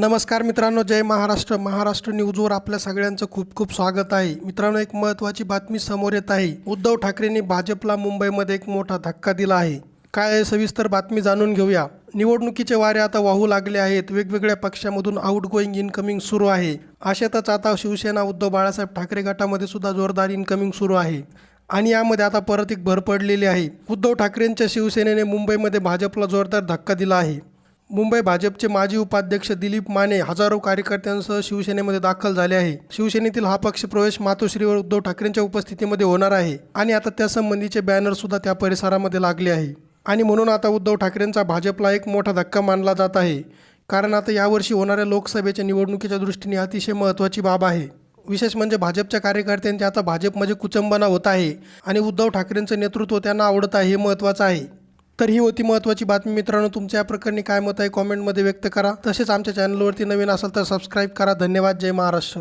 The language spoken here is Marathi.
नमस्कार मित्रांनो जय महाराष्ट्र. महाराष्ट्र न्यूजवर आपल्या सगळ्यांचं खूप खूप स्वागत आहे. मित्रांनो एक महत्त्वाची बातमी समोर येत आहे. उद्धव ठाकरेंनी भाजपला मुंबईमध्ये एक मोठा धक्का दिला आहे. काय आहे सविस्तर बातमी जाणून घेऊया. निवडणुकीचे वारे आता वाहू लागले आहेत. वेगवेगळ्या पक्षामधून आउटगोईंग इनकमिंग सुरू आहे. अशातच आता शिवसेना उद्धव बाळासाहेब ठाकरे गटामध्ये सुद्धा जोरदार इनकमिंग सुरू आहे. आणि यामध्ये आता परत एक भर पडलेली आहे. उद्धव ठाकरेंच्या शिवसेनेने मुंबईमध्ये भाजपला जोरदार धक्का दिला आहे. मुंबई भाजपचे माजी उपाध्यक्ष दिलीप माने हजारो कार्यकर्त्यांसह शिवसेनेमध्ये दाखल झाले आहे. शिवसेनेतील हा पक्ष प्रवेश मातोश्रीवर उद्धव ठाकरेंच्या उपस्थितीमध्ये होणार आहे आणि आता त्यासंबंधीचे बॅनर सुद्धा त्या परिसरामध्ये लागले आहे. आणि म्हणून आता उद्धव ठाकरेंचा भाजपला एक मोठा धक्का मानला जात आहे. कारण आता यावर्षी होणाऱ्या लोकसभेच्या निवडणुकीच्या दृष्टीने अतिशय महत्त्वाची बाब आहे. विशेष म्हणजे भाजपच्या कार्यकर्त्यांची आता भाजपमध्ये म्हणजे कुचंबना होत आहे आणि उद्धव ठाकरेंचं नेतृत्व त्यांना आवडत आहे हे महत्त्वाचं आहे. तर ही होती महत्त्वाची बातमी. मित्रांनो तुमच्या या प्रकरणी काय मत आहे? कॉमेंटमध्ये व्यक्त करा. तसेच आमच्या चॅनलवरती नवीन असाल तर सबस्क्राईब करा. धन्यवाद. जय महाराष्ट्र.